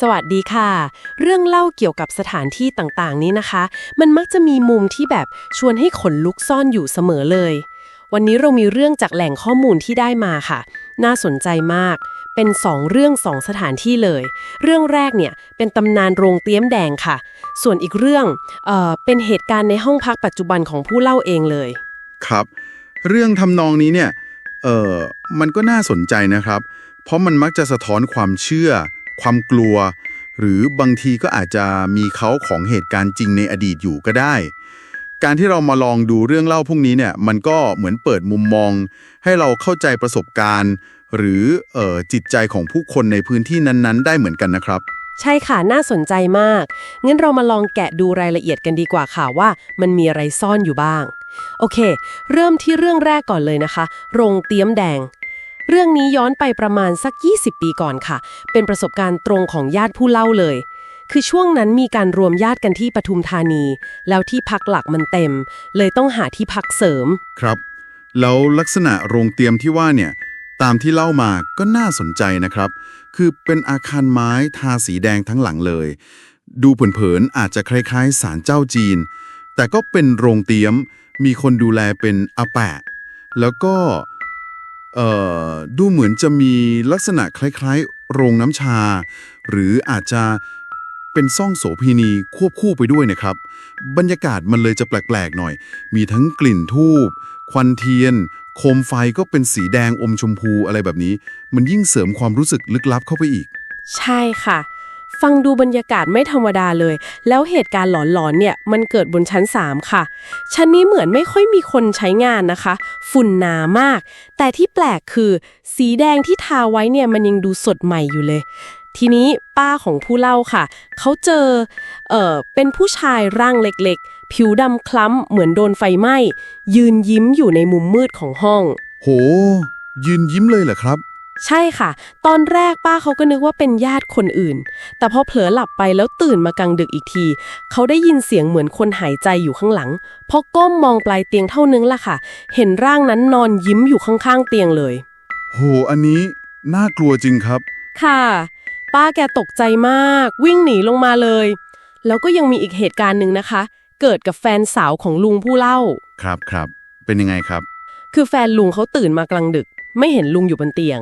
สวัสดีค่ะ เรื่องเล่าเกี่ยวกับสถานที่ต่างๆ นี้นะคะ มันมักจะมีมุมที่แบบชวนให้ขนลุกซ่อนอยู่เสมอเลย วันนี้เรามีเรื่องจากแหล่งข้อมูลที่ได้มาค่ะ น่าสนใจมาก เป็นสองเรื่องสองสถานที่เลย เรื่องแรกเนี่ยเป็นตำนานโรงเตี้ยมแดงค่ะ ส่วนอีกเรื่องเอ่อเป็นเหตุการณ์ในห้องพักปัจจุบันของผู้เล่าเองเลย ครับ เรื่องทำนองนี้เนี่ยเออมันก็น่าสนใจนะครับ เพราะมันมักจะสะท้อนความเชื่อ ความกลัว หรือบางทีก็อาจจะมีเขาของเหตุการณ์จริงในอดีตอยู่ก็ได้ การที่เรามาลองดูเรื่องเล่าพวกนี้เนี่ยมันก็เหมือนเปิดมุมมอง ให้เราเข้าใจประสบการณ์ หรือออจิตใจของผู้คนในพื้นที่นั้นๆ ได้เหมือนกันนะครับใช่ค่ะ น่าสนใจมาก งั้นเรามาลองแกะดูรายละเอียดกันดีกว่าค่ะว่ามันมีอะไรซ่อนอยู่บ้าง โอเค เริ่มที่เรื่องแรกก่อนเลยนะคะ โรงเตี้ยมแดง เรื่องนี้ย้อนไปประมาณสัก 20 ปีก่อนค่ะ เป็นประสบการณ์ตรงของญาติผู้เล่าเลย คือช่วงนั้นมีการรวมญาติกันที่ปทุมธานี แล้วที่พักหลักมันเต็ม เลยต้องหาที่พักเสริม ครับ แล้วลักษณะโรงเตรียมที่ว่าเนี่ย ตามที่เล่ามาก็น่าสนใจนะครับ คือเป็นอาคารไม้ทาสีแดงทั้งหลังเลย ดูเผินๆอาจจะคล้ายๆศาลเจ้าจีน แต่ก็เป็นโรงเตรียม มีคนดูแลเป็นอาแปะ แล้วก็ เอ่อดูเหมือนจะมีลักษณะคล้ายๆ โรงน้ำชา หรืออาจจะเป็นซ่องโสพีนีควบคู่ไปด้วยนะครับ บรรยากาศมันเลยจะแปลกๆหน่อย มีทั้งกลิ่นทูบควันเทียน โคมไฟก็เป็นสีแดงอมชมพูอะไรแบบนี้ มันยิ่งเสริมความรู้สึกลึกลับเข้าไปอีก ใช่ค่ะ ฟังดูบรรยากาศไม่ธรรมดาเลย แล้วเหตุการณ์หลอนๆเนี่ยมันเกิดบนชั้น 3 ค่ะ ชั้นนี้เหมือนไม่ค่อยมีคนใช้งานนะคะ ฝุ่นหนามาก แต่ที่แปลกคือ สีแดงที่ทาไว้เนี่ยมันยังดูสดใหม่อยู่เลย ทีนี้ป้าของผู้เล่าค่ะ เขาเจอเอ่อเป็นผู้ชายร่างเล็กๆ ผิวดำคล้ำเหมือนโดนไฟไหม้ยืนยิ้มอยู่ในมุมมืดของห้อง โห ยืนยิ้มเลยเหรอครับ ใช่ค่ะ ตอนแรกป้าเขาก็นึกว่าเป็นญาติคนอื่น แต่พอเผลอหลับไปแล้วตื่นมากลางดึกอีกที เขาได้ยินเสียงเหมือนคนหายใจอยู่ข้างหลัง พอก้มมองปลายเตียงเท่านึงล่ะค่ะ เห็นร่างนั้นนอนยิ้มอยู่ข้างๆเตียงเลย โห อันนี้น่ากลัวจริงครับ ค่ะ ป้าแกตกใจมาก วิ่งหนีลงมาเลย แล้วก็ยังมีอีกเหตุการณ์หนึ่งนะคะ เกิดกับแฟนสาวของลุงผู้เล่า ครับครับ เป็นยังไงครับ คือแฟนลุงเขาตื่นมากลางดึก ไม่เห็นลุงอยู่บนเตียง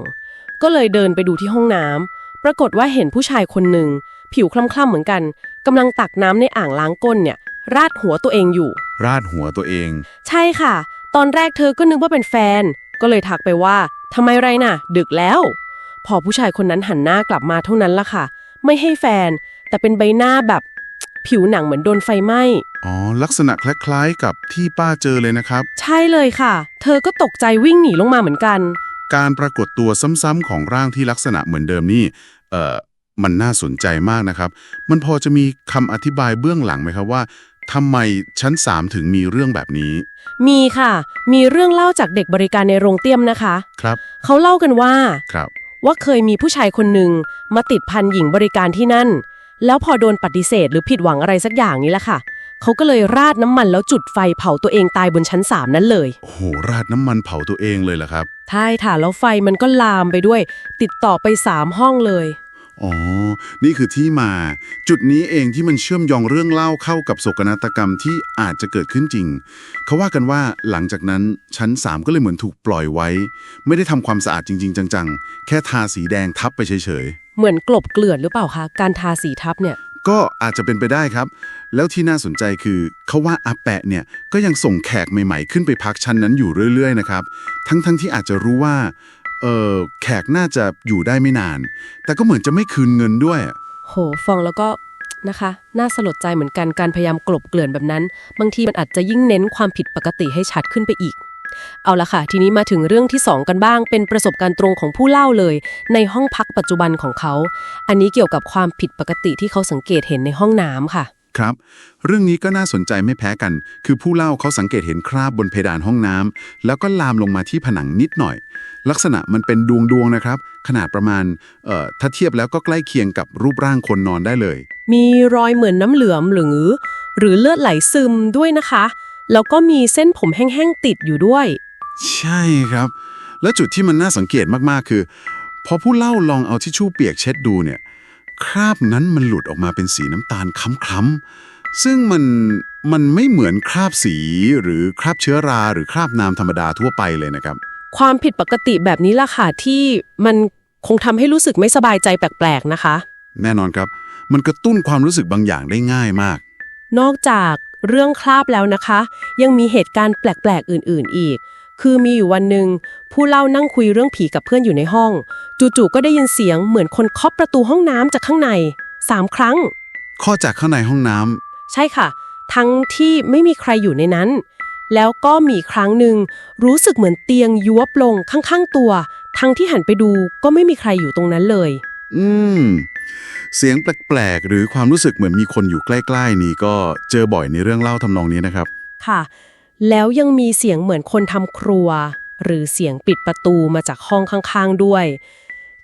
ก็เลยเดินไปดูที่ห้องน้ำปรากฏว่าเห็นผู้ชายคนหนึ่ง ผิวคล้ำๆเหมือนกันกำลังตักน้ำในอ่างล้างก้นเนี่ย ราดหัวตัวเองอยู่ ราดหัวตัวเอง ใช่ค่ะ ตอนแรกเธอก็นึกว่าเป็นแฟน ก็เลยทักไปว่าทำไมไรน่ะ ดึกแล้ว พอผู้ชายคนนั้นหันหน้ากลับมาเท่านั้นล่ะค่ะ ไม่ให้แฟน แต่เป็นใบหน้าแบบผิวหนังเหมือนโดนไฟไหม้อ๋อ ลักษณะคล้ายๆกับที่ป้าเจอเลยนะครับ ใช่เลยค่ะ เธอก็ตกใจวิ่งหนีลงมาเหมือนกัน การปรากฏตัวซ้ำๆของร่างที่ลักษณะเหมือนเดิมนี่เอ่อมันน่าสนใจมากนะครับ มันพอจะมีคำอธิบายเบื้องหลังไหมครับว่าทำไมชั้น 3 ถึงมีเรื่องแบบนี้ มีค่ะ มีเรื่องเล่าจากเด็กบริการในโรงเตี้ยมนะคะ ครับ เขาเล่ากันว่า ครับ ว่าเคยมีผู้ชายคนหนึ่งมาติดพันหญิงบริการที่นั่น แล้วพอโดนปฏิเสธหรือผิดหวังอะไรสักอย่างนี้แหละค่ะ เขาก็เลยราดน้ำมันแล้วจุดไฟเผาตัวเองตายบนชั้นสามนั้นเลย โอ้โหราดน้ำมันเผาตัวเองเลยเหรอครับ ใช่ค่ะแล้วไฟมันก็ลามไปด้วย ติดต่อไปสามห้องเลย อ๋อ นี่คือที่มา จุดนี้เองที่มันเชื่อมโยงเรื่องเล่าเข้ากับโศกนาฏกรรมที่อาจจะเกิดขึ้นจริง เขาว่ากันว่าหลังจากนั้นชั้น 3 ก็เลยเหมือนถูกปล่อยไว้ ไม่ได้ทำความสะอาดจริง ๆ จังๆ แค่ทาสีแดงทับไปเฉยเหมือนกลบเกลื่อนหรือเปล่าคะการทาสีทับเนี่ยๆ ก็อาจจะเป็นไปได้ครับ แล้วที่น่าสนใจคือเขาว่าอาแปะเนี่ยก็ยังส่งแขกใหม่ๆ ขึ้นไปพักชั้นนั้นอยู่เรื่อยๆนะครับ ทั้งๆที่อาจจะรู้ว่าเออแขกน่าจะอยู่ได้ไม่นาน แต่ก็เหมือนจะไม่คืนเงินด้วย โหฟังแล้วก็นะคะ น่าสลดใจเหมือนกันการพยายามกลบเกลื่อนแบบนั้น บางทีมันอาจจะยิ่งเน้นความผิดปกติให้ชัดขึ้นไปอีก เอาละค่ะ ทีนี้มาถึงเรื่องที่ 2 กันบ้าง เป็นประสบการณ์ตรงของผู้เล่าเลย ในห้องพักปัจจุบันของเขา อันนี้เกี่ยวกับความผิดปกติที่เขาสังเกตเห็นในห้องน้ำค่ะ ครับ เรื่องนี้ก็น่าสนใจไม่แพ้กัน คือผู้เล่าเขาสังเกตเห็นคราบบนเพดานห้องน้ำแล้วก็ลามลงมาที่ผนังนิดหน่อย ลักษณะมันเป็นดวงดวงๆนะครับ ขนาดประมาณเอ่อถ้าเทียบแล้วก็ใกล้เคียงกับรูปร่างคนนอนได้เลย มีรอยเหมือนน้ำเหลือมหรือ หรือเลือดไหลซึมด้วยนะคะ แล้วก็มีเส้นผมแห้งๆติดอยู่ด้วย ใช่ครับ แล้วจุดที่มันน่าสังเกตมากๆคือ พอผู้เล่าลองเอาทิชชู่เปียกเช็ดดูเนี่ยคคราบนั้นมันหลุดออกมาเป็นสีน้ำตาลคล้ำๆซึ่งมันมันไม่เหมือนคราบสีหรือคราบเชื้อราหรือคราบน้ำธรรมดาทั่วไปเลยนะครับ ความผิดปกติแบบนี้ล่ะค่ะที่มันคงทำให้รู้สึกไม่สบายใจแปลกๆนะคะ แน่นอนครับ มันกระตุ้นความรู้สึกบางอย่างได้ง่ายมาก นอกจาก เรื่องคราบแล้วนะคะ ยังมีเหตุการณ์แปลกๆอื่น ๆ อีก คือมีอยู่วันหนึ่งผู้เล่านั่งคุยเรื่องผีกับเพื่อนอยู่ในห้อง จู่ๆก็ได้ยินเสียงเหมือนคนเคาะประตูห้องน้ำจากข้างในสามครั้ง ข้อจากข้างในห้องน้ำใช่ค่ะ ทั้งที่ไม่มีใครอยู่ในนั้น แล้วก็มีครั้งหนึ่งรู้สึกเหมือนเตียงยุบลงข้างๆตัว ทั้งที่หันไปดูก็ไม่มีใครอยู่ตรงนั้นเลย อืม เสียงแปลกๆ หรือความรู้สึกเหมือนมีคนอยู่ใกล้ๆ นี่ก็เจอบ่อยในเรื่องเล่าทำนองนี้นะครับ ค่ะ แล้วยังมีเสียงเหมือนคนทำครัว หรือเสียงปิดประตูมาจากห้องข้างๆด้วย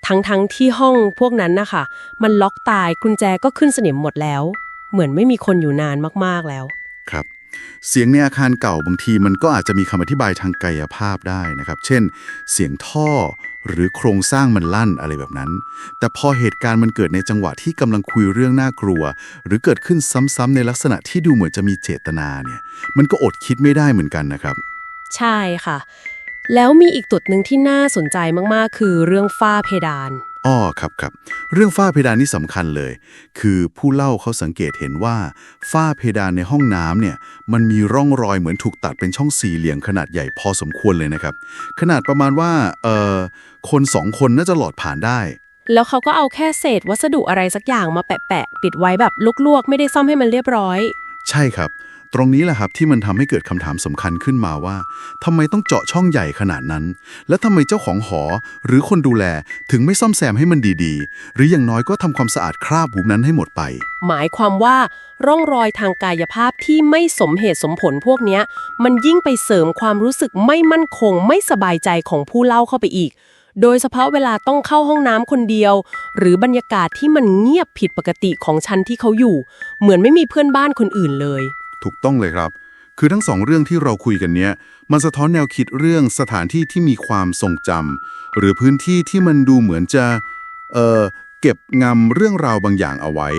ทั้งๆที่ห้องพวกนั้นนะคะมันล็อกตายกุญแจก็ขึ้นสนิมหมดแล้ว เหมือนไม่มีคนอยู่นานมากๆแล้ว ครับ เสียงในอาคารเก่าบางทีมันก็อาจจะมีคำอธิบายทางกายภาพได้นะครับ เช่น เสียงท่อ หรือโครงสร้างมันลั่นอะไรแบบนั้น แต่พอเหตุการณ์มันเกิดในจังหวะที่กำลังคุยเรื่องน่ากลัว หรือเกิดขึ้นซ้ำๆในลักษณะที่ดูเหมือนจะมีเจตนาเนี่ย มันก็อดคิดไม่ได้เหมือนกันนะครับ ใช่ค่ะ แล้วมีอีกจุดหนึ่งที่น่าสนใจมากๆ คือเรื่องฝ้าเพดาน อ้อครับครับ เรื่องฝ้าเพดานนี่สำคัญเลย คือผู้เล่าเขาสังเกตเห็นว่า ฝ้าเพดานในห้องน้ำเนี่ย มันมีร่องรอยเหมือนถูกตัดเป็นช่องสี่เหลี่ยมขนาดใหญ่พอสมควรเลยนะครับ ขนาดประมาณว่า เอ่อคนสองคนน่าจะหลอดผ่านได้ แล้วเขาก็เอาแค่เศษวัสดุอะไรสักอย่างมาแปะๆปิดไว้แบบลวกๆ ไม่ได้ซ่อมให้มันเรียบร้อย ใช่ครับ ตรงนี้แหละครับที่มันทำให้เกิดคำถามสำคัญขึ้นมาว่าทำไมต้องเจาะช่องใหญ่ขนาดนั้น และทำไมเจ้าของหอ หรือคนดูแลถึงไม่ซ่อมแซมให้มันดีๆ หรืออย่างน้อยก็ทำความสะอาดคราบหุบนั้นให้หมดไป หมายความว่าร่องรอยทางกายภาพที่ไม่สมเหตุสมผลพวกนี้มันยิ่งไปเสริมความรู้สึกไม่มั่นคง ไม่สบายใจของผู้เล่าเข้าไปอีก โดยเฉพาะเวลาต้องเข้าห้องน้ำคนเดียว หรือบรรยากาศที่มันเงียบผิดปกติของชั้นที่เขาอยู่ เหมือนไม่มีเพื่อนบ้านคนอื่นเลย ถูกต้องเลยครับ คือทั้งสองเรื่องที่เราคุยกันเนี้ย มันสะท้อนแนวคิดเรื่องสถานที่ที่มีความทรงจำหรือพื้นที่ที่มันดูเหมือนจะ เออเก็บงำเรื่องราวบางอย่างเอาไว้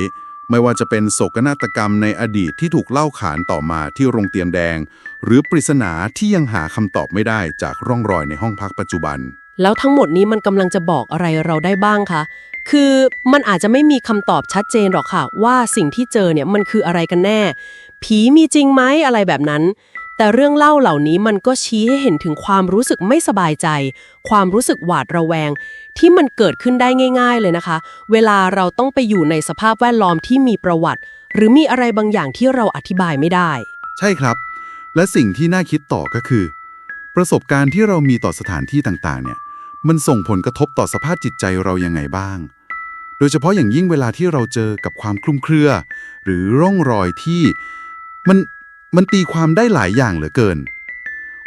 ไม่ว่าจะเป็นโศกนาฏกรรมในอดีตที่ถูกเล่าขานต่อมาที่โรงเตียงแดง หรือปริศนาที่ยังหาคำตอบไม่ได้จากร่องรอยในห้องพักปัจจุบัน แล้วทั้งหมดนี้มันกำลังจะบอกอะไรเราได้บ้างคะ คือมันอาจจะไม่มีคำตอบชัดเจนหรอกค่ะ ว่าสิ่งที่เจอเนี่ยมันคืออะไรกันแน่ ผีมีจริงไหมอะไรแบบนั้น แต่เรื่องเล่าเหล่านี้มันก็ชี้ให้เห็นถึงความรู้สึกไม่สบายใจ ความรู้สึกหวาดระแวง ที่มันเกิดขึ้นได้ง่าย ๆเลยนะคะ เวลาเราต้องไปอยู่ในสภาพแวดล้อมที่มีประวัติ หรือมีอะไรบางอย่างที่เราอธิบายไม่ได้ ใช่ครับ และสิ่งที่น่าคิดต่อก็คือ ประสบการณ์ที่เรามีต่อสถานที่ต่างๆเนี่ยมันส่งผลกระทบต่อสภาพจิตใจเรายังไงบ้าง โดยเฉพาะอย่างยิ่งเวลาที่เราเจอกับความคลุมเครือ หรือร่องรอยที่มันมันตีความได้หลายอย่างเหลือเกิน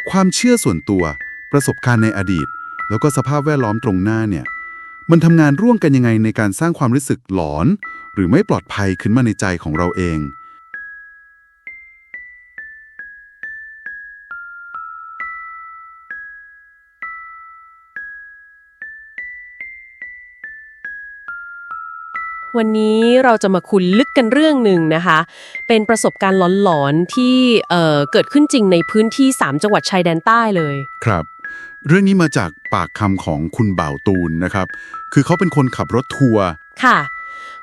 ความเชื่อส่วนตัว ประสบการณ์ในอดีต แล้วก็สภาพแวดล้อมตรงหน้าเนี่ยมันทำงานร่วมกันยังไงในการสร้างความรู้สึกหลอน หรือไม่ปลอดภัยขึ้นมาในใจของเราเอง วันนี้เราจะมาคุยลึกกันเรื่องหนึ่งนะคะ เป็นประสบการณ์หลอนๆที่เอ่อเกิดขึ้นจริงในพื้นที่ 3 จังหวัดชายแดนใต้เลย ครับ เรื่องนี้มาจากปากคำของคุณบ่าวตูนนะครับ คือเขาเป็นคนขับรถทัวร์ค่ะ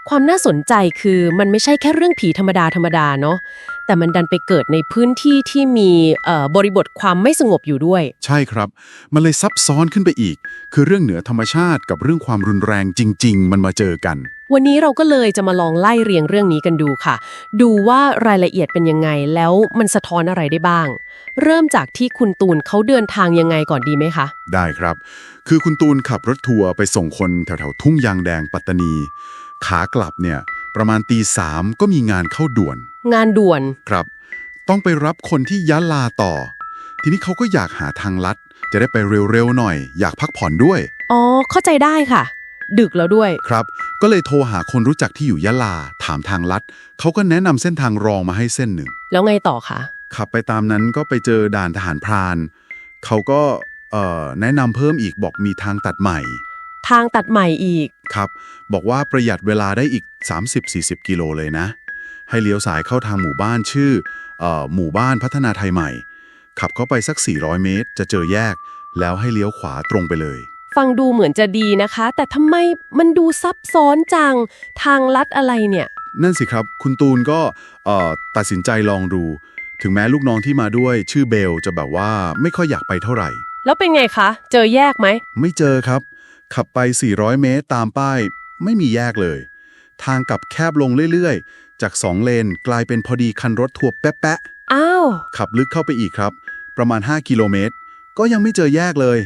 ความน่าสนใจคือมันไม่ใช่แค่เรื่องผีธรรมดาธรรมดาเนาะแต่มันดันไปเกิดในพื้นที่ที่มีเอ่อบริบทความไม่สงบอยู่ด้วย ใช่ครับ มันเลยซับซ้อนขึ้นไปอีก คือเรื่องเหนือธรรมชาติกับเรื่องความรุนแรงจริง ๆ มันมาเจอกัน วันนี้เราก็เลยจะมาลองไล่เรียงเรื่องนี้กันดูค่ะ ดูว่ารายละเอียดเป็นยังไงแล้วมันสะท้อนอะไรได้บ้าง เริ่มจากที่คุณตูนเขาเดินทางยังไงก่อนดีไหมคะ ได้ครับ คือคุณตูนขับรถทัวร์ไปส่งคนแถวๆทุ่งยางแดงปัตตานี ขากลับเนี่ยประมาณตีสามก็มีงานเข้าด่วน งานด่วน ครับ ต้องไปรับคนที่ยะลาต่อ ทีนี้เขาก็อยากหาทางลัด จะได้ไปเร็วๆหน่อย อยากพักผ่อนด้วย อ๋อ เข้าใจได้ค่ะ ดึกแล้วด้วย ครับ ก็เลยโทรหาคนรู้จักที่อยู่ยะลา ถามทางลัด เขาก็แนะนำเส้นทางรองมาให้เส้นหนึ่ง แล้วไงต่อคะ ขับไปตามนั้นก็ไปเจอด่านทหารพราน เขาก็เอ่อแนะนำเพิ่มอีกบอกมีทางตัดใหม่ ทางตัดใหม่อีก ครับ บอกว่าประหยัดเวลาได้อีก 30-40 กิโลเลยนะ ให้เลี้ยวสายเข้าทางหมู่บ้านชื่อเอ่อหมู่บ้านพัฒนาไทยใหม่ ขับเข้าไปสัก 400 เมตร จะเจอแยก แล้วให้เลี้ยวขวาตรงไปเลย ฟังดูเหมือนจะดีนะคะ แต่ทำไมมันดูซับซ้อนจัง ทางลัดอะไรเนี่ย นั่นสิครับ คุณตูนก็เอ่อตัดสินใจลองดู ถึงแม้ลูกน้องที่มาด้วยชื่อเบลจะแบบว่าไม่ค่อยอยากไปเท่าไหร่ แล้วเป็นไงคะ เจอแยกไหม ไม่เจอครับ ขับไป 400 เมตรตามป้าย ไม่มีแยกเลย ทางกลับแคบลงเรื่อยๆ จาก 2 เลนกลายเป็นพอดีคันรถทัวร์แป๊ะอ้าวๆขับลึกเข้าไปอีกครับ ประมาณ 5 กิโลเมตร ก็ยังไม่เจอแยกเลย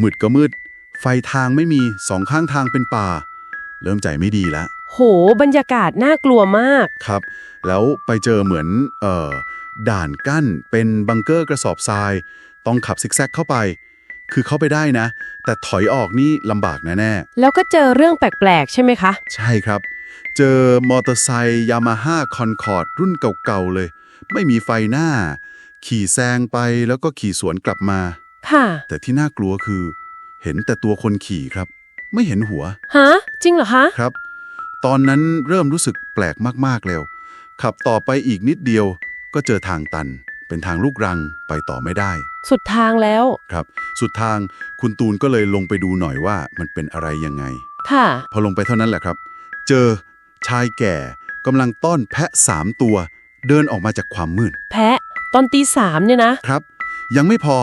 มืดก็มืด ไฟทางไม่มีสองข้างทางเป็นป่า เริ่มใจไม่ดีแล้วโห บรรยากาศน่ากลัวมากครับ แล้วไปเจอเหมือนเอ่อด่านกั้นเป็นบังเกอร์กระสอบทราย ต้องขับซิกแซกเข้าไป คือเข้าไปได้นะ แต่ถอยออกนี่ลำบากแน่ๆแล้วก็เจอเรื่องแปลกๆ ใช่ไหมคะ ใช่ครับ เจอมอเตอร์ไซค์ยามาฮ่าคอนคอร์ดรุ่นเก่าๆเลย ไม่มีไฟหน้า ขี่แซงไปแล้วก็ขี่สวนกลับมา ค่ะ แต่ที่น่ากลัวคือ เห็นแต่ตัวคนขี่ครับ ไม่เห็นหัวฮะ จริงเหรอคะ ครับ ตอนนั้นเริ่มรู้สึกแปลกมากๆแล้ว ขับต่อไปอีกนิดเดียวก็เจอทางตัน เป็นทางลูกรังไปต่อไม่ได้ สุดทางแล้ว ครับ สุดทางคุณตูนก็เลยลงไปดูหน่อยว่ามันเป็นอะไรยังไง ค่ะ พอลงไปเท่านั้นแหละครับ เจอชายแก่กำลังต้อนแพะสามตัว เดินออกมาจากความมืด แพะ ตอนตีสามเนี่ยนะ ครับ ยังไม่พอ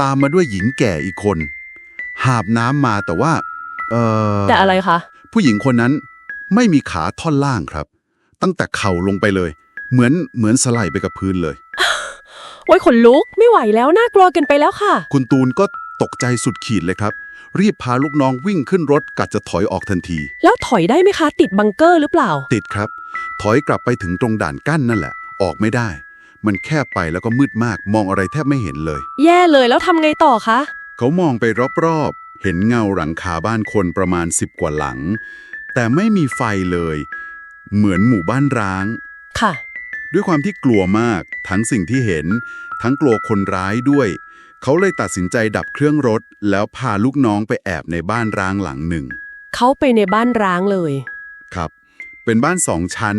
ตามมาด้วยหญิงแก่อีกคน หาบน้ำมาแต่ว่า เออแต่อะไรคะ ผู้หญิงคนนั้นไม่มีขาท่อนล่างครับ ตั้งแต่เข่าลงไปเลย เหมือนเหมือนสไลด์ไปกับพื้นเลย โอ้ยขนลุกไม่ไหวแล้วน่ากลัวเกินไปแล้วค่ะ คุณตูนก็ตกใจสุดขีดเลยครับ รีบพาลูกน้องวิ่งขึ้นรถกัดจะถอยออกทันที แล้วถอยได้ไหมคะ ติดบังเกอร์หรือเปล่า ติดครับ ถอยกลับไปถึงตรงด่านกั้นนั่นแหละ ออกไม่ได้ มันแคบไปแล้วก็มืดมากมองอะไรแทบไม่เห็นเลย แย่เลยแล้วทำไงต่อคะ เขามองไปรอบๆ เห็นเงาหลังคาบ้านคนประมาณสิบกว่าหลัง แต่ไม่มีไฟเลย เหมือนหมู่บ้านร้าง ค่ะ ด้วยความที่กลัวมาก ทั้งสิ่งที่เห็น ทั้งกลัวคนร้ายด้วย เขาเลยตัดสินใจดับเครื่องรถ แล้วพาลูกน้องไปแอบในบ้านร้างหลังหนึ่ง เขาไปในบ้านร้างเลย ครับ เป็นบ้านสองชั้น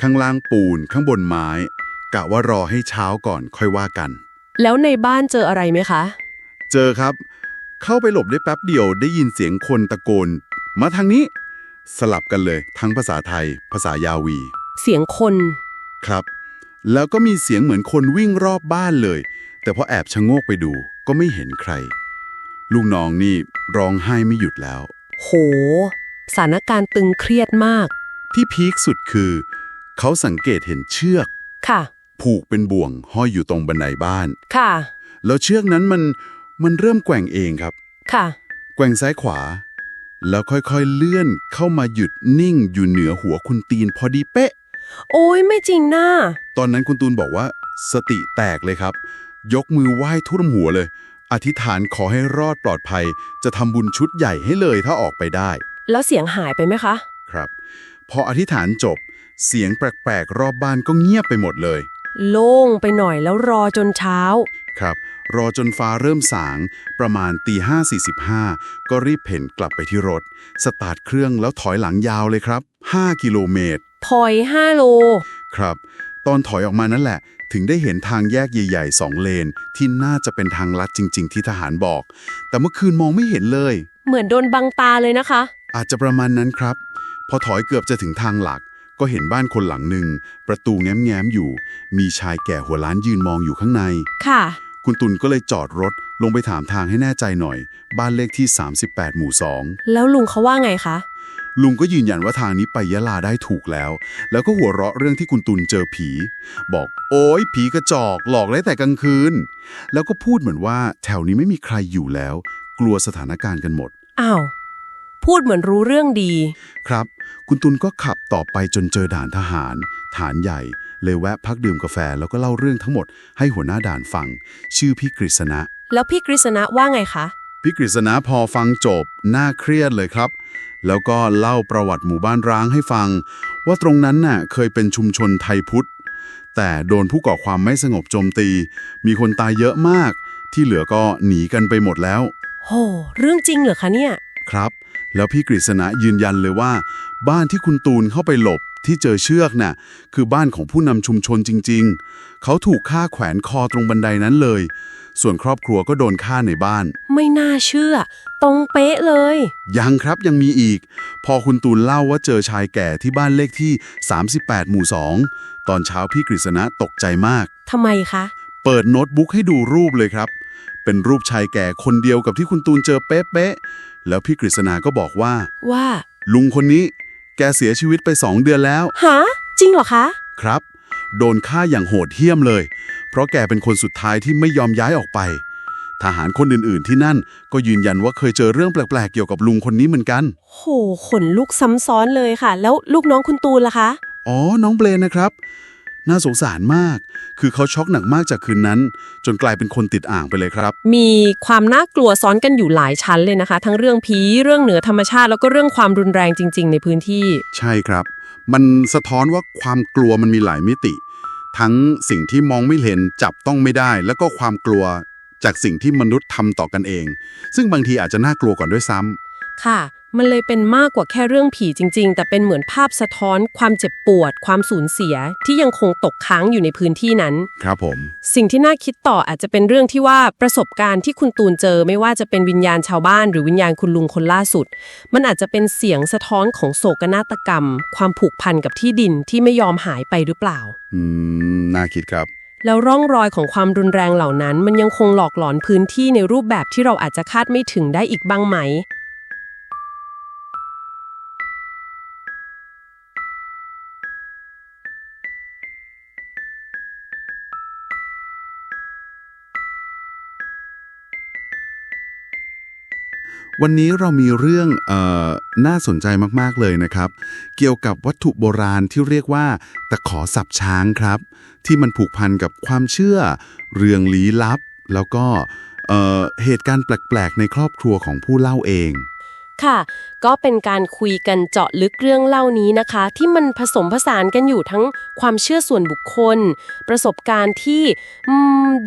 ข้างล่างปูน ข้างบนไม้ กะว่ารอให้เช้าก่อนค่อยว่ากัน แล้วในบ้านเจออะไรไหมคะ เจอครับ เข้าไปหลบได้แป๊บเดียวได้ยินเสียงคนตะโกน มาทางนี้ สลับกันเลย ทั้งภาษาไทย ภาษายาวี เสียงคน ครับ แล้วก็มีเสียงเหมือนคนวิ่งรอบบ้านเลย แต่พอแอบชะโงกไปดูก็ไม่เห็นใคร ลูกน้องนี่ร้องไห้ไม่หยุดแล้ว โห สถานการณ์ตึงเครียดมาก ที่พีคสุดคือ เขาสังเกตเห็นเชือก ค่ะ ผูกเป็นบ่วงห้อยอยู่ตรงบันไดบ้าน ค่ะ แล้วเชือกนั้นมันมันเริ่มแกว่งเองครับ ค่ะ แกว่งซ้ายขวา แล้วค่อยๆเลื่อนเข้ามาหยุดนิ่งอยู่เหนือหัวคุณตีนพอดีเป๊ะ โอ้ยไม่จริงน่าตอนนั้นคุณตูนบอกว่า สติแตกเลยครับ ยกมือไหว้ทุ่มหัวเลย อธิษฐานขอให้รอดปลอดภัย จะทำบุญชุดใหญ่ให้เลยถ้าออกไปได้ แล้วเสียงหายไปไหมคะ ครับ พออธิษฐานจบ เสียงแปลกๆ รอบบ้านก็เงียบไปหมดเลย โล่งไปหน่อยแล้วรอจนเช้า ครับ รอจนฟ้าเริ่มสาง ประมาณตีห้าสี่สิบห้าก็รีบเพ่นกลับไปที่รถ สตาร์ทเครื่องแล้วถอยหลังยาวเลยครับ 5 กิโลเมตร ถอย5โล ครับ ตอนถอยออกมานั่นแหละ ถึงได้เห็นทางแยกใหญ่ๆสองเลน ที่น่าจะเป็นทางลัดจริง ๆ ที่ทหารบอก แต่เมื่อคืนมองไม่เห็นเลย เหมือนโดนบังตาเลยนะคะ อาจจะประมาณนั้นครับ พอถอยเกือบจะถึงทางหลัก ก็เห็นบ้านคนหลังหนึ่ง ประตูแง้มๆอยู่ มีชายแก่หัวล้านยืนมองอยู่ข้างใน ค่ะ คุณตุลก็เลยจอดรถลงไปถามทางให้แน่ใจหน่อย บ้านเลขที่ 38 หมู่ แล้วลุงเขาว่าไงคะ2 ลุงก็ยืนยันว่าทางนี้ไปยะลาได้ถูกแล้ว แล้วก็หัวเราะเรื่องที่คุณตุลเจอผี บอกโอ้ยผีกระจอกหลอกได้แต่กลางคืน แล้วก็พูดเหมือนว่าแถวนี้ไม่มีใครอยู่แล้ว กลัวสถานการณ์กันหมด อ้าว พูดเหมือนรู้เรื่องดี ครับ คุณตุลก็ขับต่อไปจนเจอด่านทหาร ฐานใหญ่ เลยแวะพักดื่มกาแฟแล้วก็เล่าเรื่องทั้งหมด ให้หัวหน้าด่านฟัง ชื่อพี่กฤษณะ แล้วพี่กฤษณะว่าไงคะ พี่กฤษณะพอฟังจบ น่าเครียดเลยครับ แล้วก็เล่าประวัติหมู่บ้านร้างให้ฟัง ว่าตรงนั้นน่ะเคยเป็นชุมชนไทยพุทธ แต่โดนผู้ก่อความไม่สงบโจมตี มีคนตายเยอะมาก ที่เหลือก็หนีกันไปหมดแล้ว โห เรื่องจริงเหรอคะเนี่ย ครับ แล้วพี่กฤษณะยืนยันเลยว่า บ้านที่คุณตูนเข้าไปหลบที่เจอเชือกน่ะคือบ้านของผู้นำชุมชนจริง ๆ เขาถูกฆ่าแขวนคอตรงบันไดนั้นเลย ส่วนครอบครัวก็โดนฆ่าในบ้าน ไม่น่าเชื่อ ตรงเป๊ะเลย ยังครับยังมีอีก พอคุณตูนเล่าว่าเจอชายแก่ที่บ้านเลขที่ 38 หมู่ 2 ตอนเช้าพี่กฤษณะตกใจมากทำไมคะ เปิดโน้ตบุ๊กให้ดูรูปเลยครับ เป็นรูปชายแก่คนเดียวกับที่คุณตูนเจอเป๊ะๆแล้วพี่กฤษณาก็บอกว่า ว่า ลุงคนนี้แกเสียชีวิตไปสองเดือนแล้วหาจริงเหรอคะ ครับ โดนฆ่าอย่างโหดเหี้ยมเลย เพราะแกเป็นคนสุดท้ายที่ไม่ยอมย้ายออกไป ทหารคนอื่นๆที่นั่นก็ยืนยันว่าเคยเจอเรื่องแปลกๆเกี่ยวกับลุงคนนี้เหมือนกัน โหขนลุกซ้ำซ้อนเลยค่ะ แล้วลูกน้องคุณตูนล่ะคะ อ๋อ น้องเบลนนะครับ น่าสงสารมาก คือเขาช็อกหนักมากจากคืนนั้น จนกลายเป็นคนติดอ่างไปเลยครับ มีความน่ากลัวซ้อนกันอยู่หลายชั้นเลยนะคะ ทั้งเรื่องผีเรื่องเหนือธรรมชาติ แล้วก็เรื่องความรุนแรงจริง ๆ ในพื้นที่ ใช่ครับ มันสะท้อนว่าความกลัวมันมีหลายมิติ ทั้งสิ่งที่มองไม่เห็นจับต้องไม่ได้ แล้วก็ความกลัวจากสิ่งที่มนุษย์ทำต่อกันเอง ซึ่งบางทีอาจจะน่ากลัวก่อนด้วยซ้ำค่ะ มันเลยเป็นมากกว่าแค่เรื่องผีจริง ๆ แต่เป็นเหมือนภาพสะท้อน ความเจ็บปวด ความสูญเสียที่ยังคงตกค้างอยู่ในพื้นที่นั้น ครับผม สิ่งที่น่าคิดต่ออาจจะเป็นเรื่องที่ว่าประสบการณ์ที่คุณตูนเจอไม่ว่าจะเป็นวิญญาณชาวบ้าน หรือวิญญาณคุณลุงคนล่าสุด มันอาจจะเป็นเสียงสะท้อนของโศกนาฏกรรม ความผูกพันกับที่ดินที่ไม่ยอมหายไปหรือเปล่า อืม น่าคิดครับ แล้วร่องรอยของความรุนแรงเหล่านั้น มันยังคงหลอกหลอนพื้นที่ในรูปแบบที่เราอาจจะคาดไม่ถึงได้อีกบ้างไหม วันนี้เรามีเรื่องออน่าสนใจมากๆเลยนะครับ เกี่ยวกับวัตถุโบราณที่เรียกว่า ตะขอสับช้างครับ ที่มันผูกพันกับความเชื่อ เรื่องลี้ลับ แล้วก็เเหตุการณ์แปลกๆ ในครอบครัวของผู้เล่าเอง ค่ะ ก็เป็นการคุยกันเจาะลึกเรื่องเล่านี้นะคะ ที่มันผสมผสานกันอยู่ทั้งความเชื่อส่วนบุคคล ประสบการณ์ที่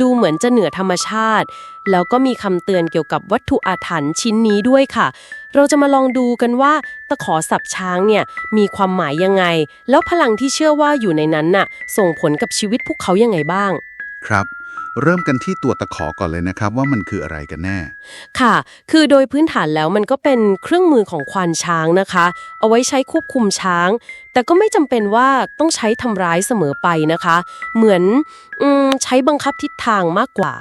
ดูเหมือนจะเหนือธรรมชาติ แล้วก็มีคำเตือนเกี่ยวกับวัตถุอาถรรพ์ชิ้นนี้ด้วยค่ะ เราจะมาลองดูกันว่าตะขอสับช้างเนี่ยมีความหมายยังไง แล้วพลังที่เชื่อว่าอยู่ในนั้นน่ะส่งผลกับชีวิตพวกเขายังไงบ้าง ครับ เริ่มกันที่ตัวตะขอก่อนเลยนะครับ ว่ามันคืออะไรกันแน่ ค่ะ คือโดยพื้นฐานแล้วมันก็เป็นเครื่องมือของควานช้างนะคะ เอาไว้ใช้ควบคุมช้าง แต่ก็ไม่จำเป็นว่าต้องใช้ทำร้ายเสมอไปนะคะ เหมือนอมใช้บังคับทิศทางมากกว่า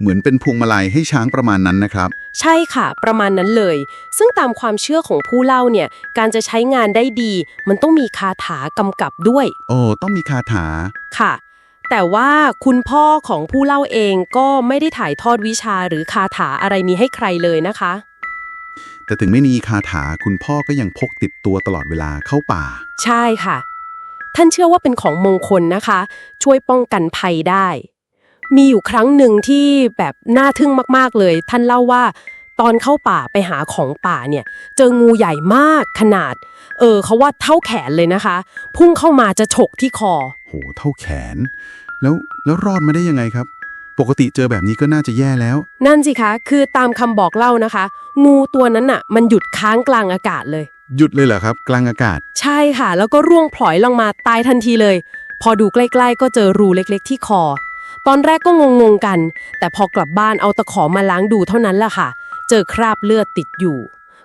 เหมือนเป็นพวงมาลัยให้ช้างประมาณนั้นนะครับ ใช่ค่ะ ประมาณนั้นเลย ซึ่งตามความเชื่อของผู้เล่าเนี่ย การจะใช้งานได้ดี มันต้องมีคาถากำกับด้วย โอ้ต้องมีคาถาค่ะ แต่ว่าคุณพ่อของผู้เล่าเองก็ไม่ได้ถ่ายทอดวิชาหรือคาถาอะไรนี้ให้ใครเลยนะคะ แต่ถึงไม่มีคาถาคุณพ่อก็ยังพกติดตัวตลอดเวลาเข้าป่า ใช่ค่ะ ท่านเชื่อว่าเป็นของมงคลนะคะ ช่วยป้องกันภัยได้ มีอยู่ครั้งหนึ่งที่แบบน่าทึ่งมาก ๆเลย ท่านเล่าว่า ตอนเข้าป่าไปหาของป่าเนี่ย เจองูใหญ่มากขนาด เออเขาว่าเท่าแขนเลยนะคะ พุ่งเข้ามาจะฉกที่คอ โหเท่าแขน แล้วแล้วรอดมาได้ยังไงครับ ปกติเจอแบบนี้ก็น่าจะแย่แล้ว นั่นสิคะ คือตามคำบอกเล่านะคะ งูตัวนั้นน่ะ มันหยุดค้างกลางอากาศเลย หยุดเลยเหรอครับ กลางอากาศ ใช่ค่ะ แล้วก็ร่วงพลอยลงมาตายทันทีเลย พอดูใกล้ๆ ก็เจอรูเล็กๆ ที่คอ ตอนแรกก็งงๆกัน แต่พอกลับบ้านเอาตะขอมาล้างดูเท่านั้นแหละค่ะ เจอคราบเลือดติดอยู่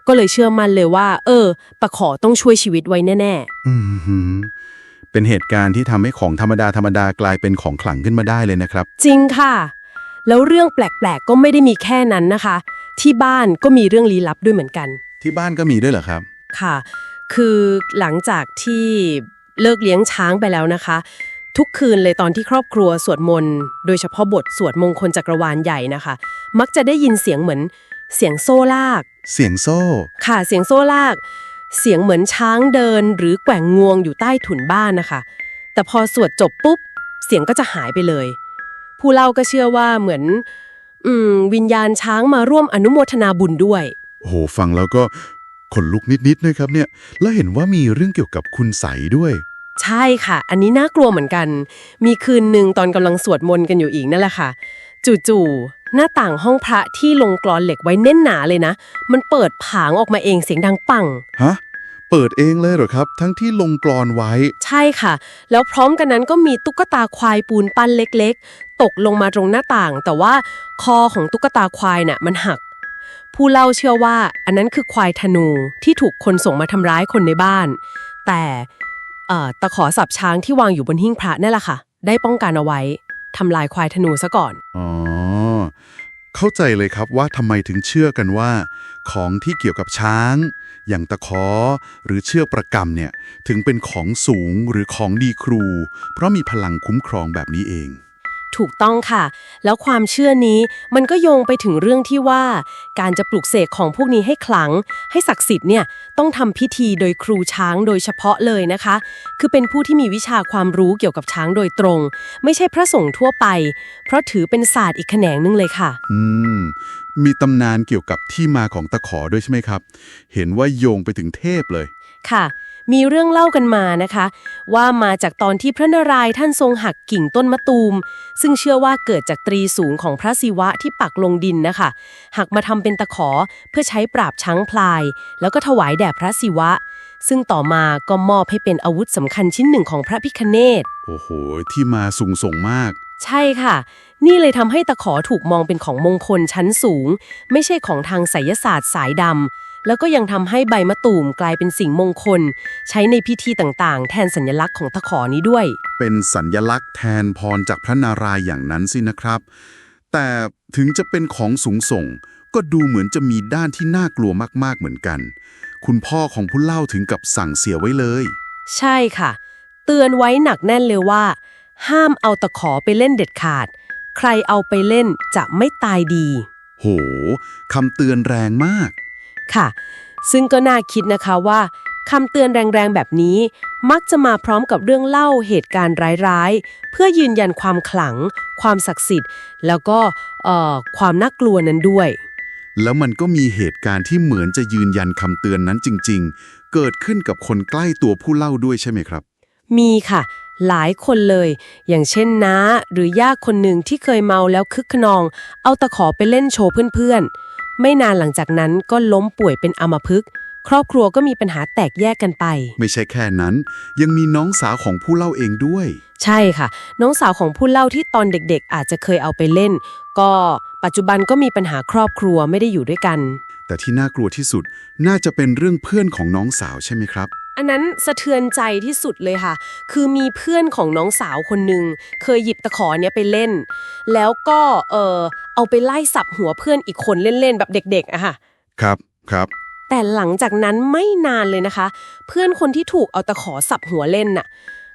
ก็เลยเชื่อมั่นเลยว่า เออตะขอต้องช่วยชีวิตไว้แน่ อือหือเป็นเหตุการณ์ที่ทำให้ของธรรมดาธรรมดากลายเป็นของขลังขึ้นมาได้เลยนะครับ ๆ จริงค่ะ แล้วเรื่องแปลกๆ ก็ไม่ได้มีแค่นั้นนะคะ ที่บ้านก็มีเรื่องลี้ลับด้วยเหมือนกัน ที่บ้านก็มีด้วยเหรอครับ ค่ะ คือหลังจากที่เลิกเลี้ยงช้างไปแล้วนะคะ ทุกคืนเลยตอนที่ครอบครัวสวดมนต์ โดยเฉพาะบทสวดมงคลจักรวาลใหญ่นะคะ มักจะได้ยินเสียงเหมือน เสียงโซ่ลาก เสียงโซ่ ค่ะ เสียงโซ่ลาก เสียงเหมือนช้างเดิน หรือแกว่งงวงอยู่ใต้ถุนบ้านนะคะ แต่พอสวดจบปุ๊บ เสียงก็จะหายไปเลย ผู้เล่าก็เชื่อว่าเหมือน อืม วิญญาณช้างมาร่วมอนุโมทนาบุญด้วย โอ้โห ฟังแล้วก็ขนลุกนิดๆนะครับเนี่ย แล้วเห็นว่ามีเรื่องเกี่ยวกับคุณใสยด้วย ใช่ค่ะ อันนี้น่ากลัวเหมือนกัน มีคืนหนึ่งตอนกำลังสวดมนต์กันอยู่อีกนั่นแหละค่ะ จู่ หน้าต่างห้องพระที่ลงกรอนเหล็กไว้แน่นหนาเลยนะ มันเปิดผางออกมาเองเสียงดังปัง ฮะ เปิดเองเลยเหรอครับ ทั้งที่ลงกรอนไว้ ใช่ค่ะ แล้วพร้อมกันนั้นก็มีตุ๊กตาควายปูนปั้นเล็กๆ ตกลงมาตรงหน้าต่าง แต่ว่าคอของตุ๊กตาควายน่ะมันหัก ผู้เล่าเชื่อว่าอันนั้นคือควายธนูที่ถูกคนส่งมาทำร้ายคนในบ้าน แต่เอ่อตะขอสับช้างที่วางอยู่บนหิ้งพระนั่นแหละค่ะ ได้ป้องกันเอาไว้ทำลายควายธนูซะก่อน อ๋อ เข้าใจเลยครับว่าทำไมถึงเชื่อกันว่า ของที่เกี่ยวกับช้าง อย่างตะขอ หรือเชือกประกำเนี่ยถึงเป็นของสูงหรือของดีครู เพราะมีพลังคุ้มครองแบบนี้เอง ถูกต้องค่ะ แล้วความเชื่อนี้มันก็โยงไปถึงเรื่องที่ว่า การจะปลุกเสกของพวกนี้ให้ขลัง ให้ศักดิ์สิทธิ์เนี่ยต้องทำพิธีโดยครูช้างโดยเฉพาะเลยนะคะ คือเป็นผู้ที่มีวิชาความรู้เกี่ยวกับช้างโดยตรง ไม่ใช่พระสงฆ์ทั่วไป เพราะถือเป็นศาสตร์อีกแขนงหนึงเลยค่ะ อืมมีตำนานเกี่ยวกับที่มาของตะขอด้วยใช่ไหมครับ เห็นว่าโยงไปถึงเทพเลย ค่ะ มีเรื่องเล่ากันมานะคะ ว่ามาจากตอนที่พระนารายณ์ท่านทรงหักกิ่งต้นมะตูม ซึ่งเชื่อว่าเกิดจากตรีสูงของพระศิวะที่ปักลงดินนะคะ หักมาทำเป็นตะขอเพื่อใช้ปราบช้างพลาย แล้วก็ถวายแด่พระศิวะ ซึ่งต่อมาก็มอบให้เป็นอาวุธสำคัญชิ้นหนึ่งของพระพิคเนตโอ้โห ที่มาสูงส่งมาก ใช่ค่ะ นี่เลยทำให้ตะขอถูกมองเป็นของมงคลชั้นสูง ไม่ใช่ของทางไสยศาสตร์สายดำ แล้วก็ยังทำให้ใบมะตูมกลายเป็นสิ่งมงคล ใช้ในพิธีต่างๆ แทนสัญลักษณ์ของตะขอนี้ด้วย เป็นสัญญลักษณ์แทนพรจากพระนารายณ์อย่างนั้นสินะครับ แต่ถึงจะเป็นของสูงส่ง ก็ดูเหมือนจะมีด้านที่น่ากลัวมากๆเหมือนกัน คุณพ่อของผู้เล่าถึงกับสั่งเสียไว้เลย ใช่ค่ะ เตือนไว้หนักแน่นเลยว่า ห้ามเอาตะขอไปเล่นเด็ดขาด ใครเอาไปเล่นจะไม่ตายดี โหคำเตือนแรงมาก ค่ะ ซึ่งก็น่าคิดนะคะว่าคำเตือนแรงๆ แบบนี้มักจะมาพร้อมกับเรื่องเล่าเหตุการณ์ร้ายๆ เพื่อยืนยันความขลัง ความศักดิ์สิทธิ์ แล้วก็เอ่อความน่ากลัวนั้นด้วย แล้วมันก็มีเหตุการณ์ที่เหมือนจะยืนยันคำเตือนนั้นจริง ๆ เกิดขึ้นกับคนใกล้ตัวผู้เล่าด้วยใช่ไหมครับ มีค่ะ หลายคนเลย อย่างเช่นน้าหรือย่าคนหนึ่งที่เคยเมาแล้วคึกขนอง เอาตะขอไปเล่นโชว์เพื่อนๆ ไม่นานหลังจากนั้นก็ล้มป่วยเป็นอัมพฤกษ์ครอบครัวก็มีปัญหาแตกแยกกันไป ไม่ใช่แค่นั้น ยังมีน้องสาวของผู้เล่าเองด้วย ใช่ค่ะ น้องสาวของผู้เล่าที่ตอนเด็กๆ อาจจะเคยเอาไปเล่น ก็ปัจจุบันก็มีปัญหาครอบครัวไม่ได้อยู่ด้วยกัน แต่ที่น่ากลัวที่สุดน่าจะเป็นเรื่องเพื่อนของน้องสาวใช่ไหมครับ อันนั้นสะเทือนใจที่สุดเลยค่ะ คือมีเพื่อนของน้องสาวคนหนึ่งเคยหยิบตะขอเนี้ยไปเล่น แล้วก็เออเอาไปไล่สับหัวเพื่อนอีกคนเล่นๆแบบเด็กๆอะค่ะ ครับครับ แต่หลังจากนั้นไม่นานเลยนะคะ เพื่อนคนที่ถูกเอาตะขอสับหัวเล่นน่ะ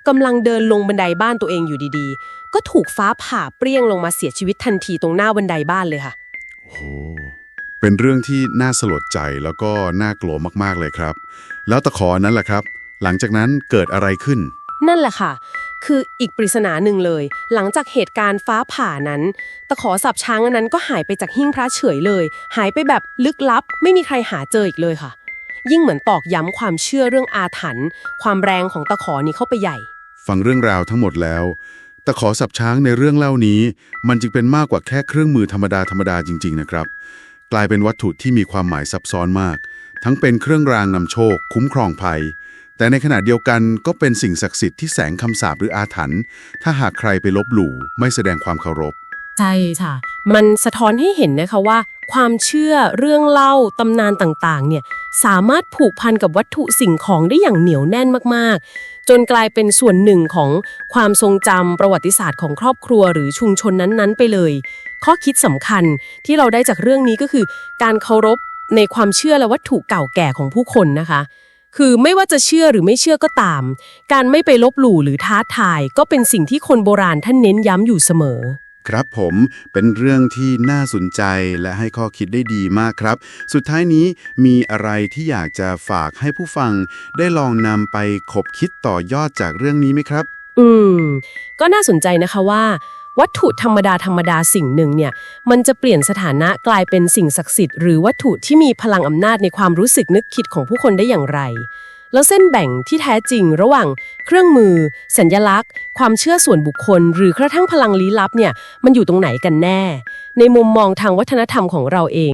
กำลังเดินลงบันไดบ้านตัวเองอยู่ดีๆ ก็ถูกฟ้าผ่าเปรี้ยงลงมาเสียชีวิตทันทีตรงหน้าบันไดบ้านเลยค่ะ โอ้เป็นเรื่องที่น่าสลดใจแล้วก็น่ากลัวมากๆเลยครับ แล้วตะขอนั้นแหละครับ หลังจากนั้นเกิดอะไรขึ้น นั่นแหละค่ะ คืออีกปริศนาหนึ่งเลย หลังจากเหตุการณ์ฟ้าผ่านั้น ตะขอสับช้างอันนั้นก็หายไปจากหิ้งพระเฉยเลย หายไปแบบลึกลับ ไม่มีใครหาเจออีกเลยค่ะ ยิ่งเหมือนตอกย้ำความเชื่อเรื่องอาถรรพ์ความแรงของตะขอนี้เข้าไปใหญ่ ฟังเรื่องราวทั้งหมดแล้วตะขอสับช้างในเรื่องเล่านี้ มันจึงเป็นมากกว่าแค่เครื่องมือธรรมดาธรรมดาจริง ๆ นะครับ กลายเป็นวัตถุที่มีความหมายซับซ้อนมาก ทั้งเป็นเครื่องรางนำโชค คุ้มครองภัย แต่ในขณะเดียวกันก็เป็นสิ่งศักดิ์สิทธิ์ที่แสงคำสาปหรืออาถรรพ์ถ้าหากใครไปลบหลู่ไม่แสดงความเคารพ ใช่ค่ะ มันสะท้อนให้เห็นนะคะว่า ความเชื่อเรื่องเล่าตำนานต่างๆ เนี่ยสามารถผูกพันกับวัตถุสิ่งของได้อย่างเหนียวแน่นมากๆ จนกลายเป็นส่วนหนึ่งของความทรงจำประวัติศาสตร์ของครอบครัวหรือชุมชนนั้นๆ ไปเลย ข้อคิดสำคัญที่เราได้จากเรื่องนี้ก็คือ การเคารพ ในความเชื่อและวัตถุเก่าแก่ของผู้คนนะคะ คือไม่ว่าจะเชื่อหรือไม่เชื่อก็ตาม การไม่ไปลบหลู่หรือท้าทาย ก็เป็นสิ่งที่คนโบราณท่านเน้นย้ำอยู่เสมอ ครับผมเป็นเรื่องที่น่าสนใจและให้ข้อคิดได้ดีมากครับ สุดท้ายนี้มีอะไรที่อยากจะฝากให้ผู้ฟัง ได้ลองนำไปขบคิดต่อยอดจากเรื่องนี้ไหมครับ อืม ก็น่าสนใจนะคะว่า วัตถุธรรมดาธรรมดาสิ่งหนึ่งเนี่ยมันจะเปลี่ยนสถานะกลายเป็นสิ่งศักดิ์สิทธิ์หรือวัตถุที่มีพลังอำนาจในความรู้สึกนึกคิดของผู้คนได้อย่างไร แล้วเส้นแบ่งที่แท้จริงระหว่าง เครื่องมือ สัญญลักษณ์ ความเชื่อส่วนบุคคล หรือกระทั่งพลังลี้ลับเนี่ยมันอยู่ตรงไหนกันแน่ ในมุมมองทางวัฒนธรรมของเราเอง